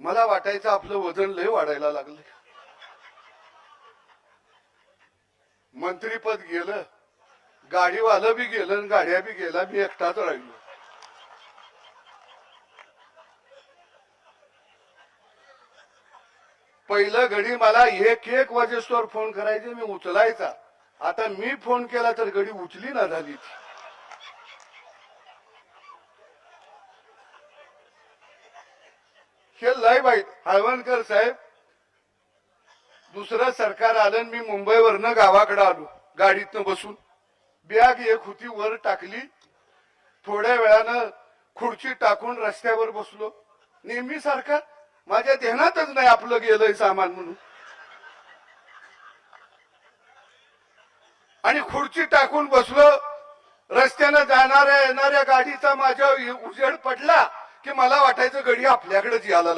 मला वाटायचं आपलं वजन लय वाढायला लागलं मंत्रीपद गेलं गाडीवालं बी गेलं आणि गाड्या बी गेला मी एकटाच राहिलो. पहिलं घडी मला एक एक वाजेस्तोवर फोन करायचे मी उचलायचा. आता मी फोन केला तर घडी उचली ना झाली हे लय वाईट. हळवणकर साहेब दुसरं सरकार आलं मी मुंबईवरनं गावाकडे आलो गाडीतनं बसून. बॅग एक होती वर टाकली. थोड्या वेळानं खुर्ची टाकून रस्त्यावर बसलो. नेहमी सरकार माझ्या ध्यानातच नाही आपलं गेलंय सामान म्हणून. आणि खुर्ची टाकून बसलो. रस्त्यानं जाणाऱ्या येणाऱ्या गाडीचा माझ्या उजेड पडला. की मला वाटायचं गडी आपल्याकडेच यायला लागली.